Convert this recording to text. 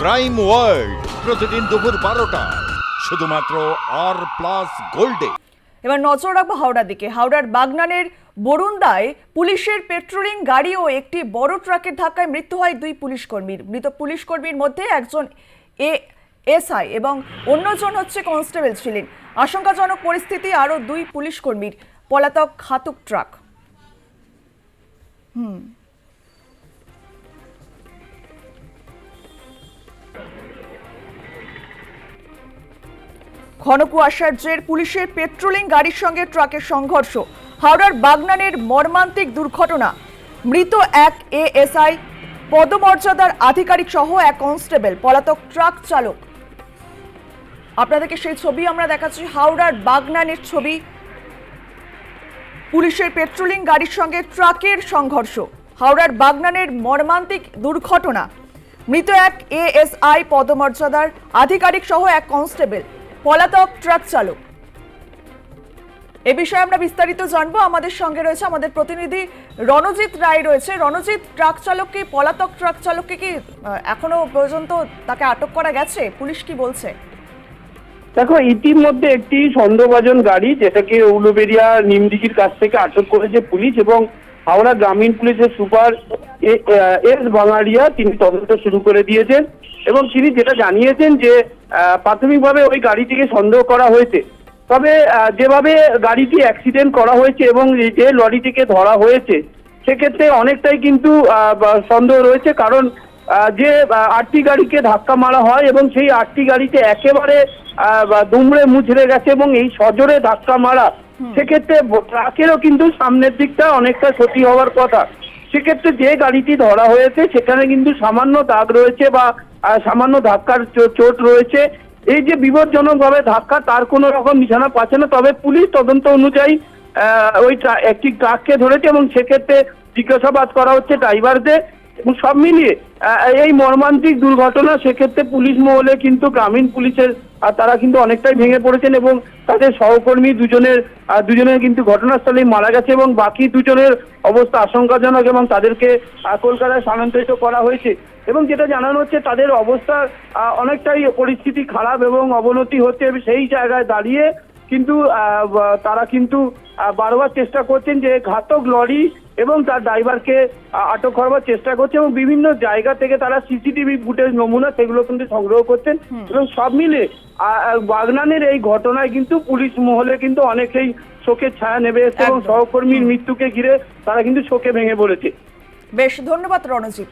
Crime world প্রতিদিন দুপুর বারোটায় শুধুমাত্র আর প্লাস গোল্ডে এবার নজর রাখব হাওড়ার দিকে। হাওড়ার বাগনানের বরুন্দায় পুলিশের পেট্রোলিং গাড়ি ও একটি বড় ট্রাকের ধাক্কায় মৃত্যু হয় দুই পুলিশ কর্মীর মৃত পুলিশ কর্মীর মধ্যে একজন এ এসআই এবং অন্যজন হচ্ছে কনস্টেবল ছিলেন। আশঙ্কাজনক পরিস্থিতি আরও দুই পুলিশ কর্মীর পলাতক ঘাতক ট্রাক। ঘন কুয়াশার জের পুলিশের পেট্রোলিং গাড়ির সঙ্গে ট্রাকের সংঘর্ষ। হাওড়ার বাগনানের মর্মান্তিক দুর্ঘটনা। মৃত এক এএসআই, পদমর্যাদার আধিকারিক সহ এক কনস্টেবল, পলাতক ট্রাক চালক। আপনাদেরকে সেই ছবি আমরা দেখাচ্ছি, হাওড়ার বাগনানের ছবি। পুলিশের পেট্রোলিং গাড়ির সঙ্গে ট্রাকের সংঘর্ষ। হাওড়ার বাগনানের মর্মান্তিক দুর্ঘটনা। মৃত এক এএসআই, পদমর্যাদার আধিকারিক সহ এক কনস্টেবল। পলাতক ট্রাক চালক। এ বিষয়ে আমরা বিস্তারিত জানব। আমাদের সঙ্গে রয়েছে আমাদের প্রতিনিধি রণজিৎ রায় রয়েছে। রণজিৎ, ট্রাক চালককে, পলাতক ট্রাক চালককে কি এখনও পর্যন্ত তাকে আটক করা গেছে? পুলিশ কি বলছে? দেখো, ইতিমধ্যে একটি সন্দেহভাজন গাড়ি, যেটাকে উলুবেরিয়া নিমদিঘির কাছ থেকে আটক করেছে পুলিশ এবং হাওড়া গ্রামীণ পুলিশের সুপার এস বাঙালিয়া তিনি তদন্ত শুরু করে দিয়েছেন এবং তিনি যেটা জানিয়েছেন যে প্রাথমিকভাবে ওই গাড়িটিকে সন্দেহ করা হয়েছে। তবে যেভাবে গাড়িটি অ্যাক্সিডেন্ট করা হয়েছে এবং যে লরিটিকে ধরা হয়েছে সেক্ষেত্রে অনেকটাই কিন্তু সন্দেহ রয়েছে কারণ আহ, যে আটটি গাড়িকে ধাক্কা মারা হয় এবং সেই আটটি গাড়িতে একেবারে আহ, দুমড়ে মুচড়ে গেছে এবং এই সজোরে ধাক্কা মারা সেক্ষেত্রে ট্রাকেরও কিন্তু সামনের দিকটা অনেকটা ক্ষতি হওয়ার কথা। সেক্ষেত্রে যে গাড়িটি ধরা হয়েছে, সেখানে কিন্তু সামান্য দাগ রয়েছে বা সামান্য ধাক্কার চোট রয়েছে। এই যে বিপজ্জনকভাবে ধাক্কা, তার কোনো রকম নিশানা পাচ্ছে না। তবে পুলিশ তদন্ত অনুযায়ী ওই একটি ট্রাককে ধরেছে এবং সেক্ষেত্রে জিজ্ঞাসাবাদ করা হচ্ছে ড্রাইভারদের। এবং সব মিলিয়ে এই মর্মান্তিক দুর্ঘটনা সেক্ষেত্রে পুলিশ মহলে কিন্তু গ্রামীণ পুলিশের তারা কিন্তু অনেকটাই ভেঙে পড়েছেন এবং তাদের সহকর্মী দুজনের দুজনের কিন্তু ঘটনাস্থলেই মারা গেছে এবং বাকি দুজনের অবস্থা আশঙ্কাজনক এবং তাদেরকে কলকাতায় স্থানান্তরিত করা হয়েছে। এবং যেটা জানানো হচ্ছে, তাদের অবস্থা অনেকটাই পরিস্থিতি খারাপ এবং অবনতি হচ্ছে সেই জায়গায় দাঁড়িয়ে। কিন্তু তারা কিন্তু বারবার চেষ্টা করছেন যে ঘাতক লরি এবং তার ড্রাইভারকে আটক করবার চেষ্টা করছে এবং বিভিন্ন জায়গা থেকে তারা সিসিটিভি ফুটেজ নমুনা সেগুলো কিন্তু সংগ্রহ করছেন এবং সব মিলে বাগনানের এই ঘটনায় কিন্তু পুলিশ মহলে কিন্তু অনেকেই শোকের ছায়া নেমে এসেছে এবং সহকর্মীর মৃত্যুকে ঘিরে তারা কিন্তু শোকে ভেঙে পড়েছে। বেশ ধন্যবাদ রণজিৎ।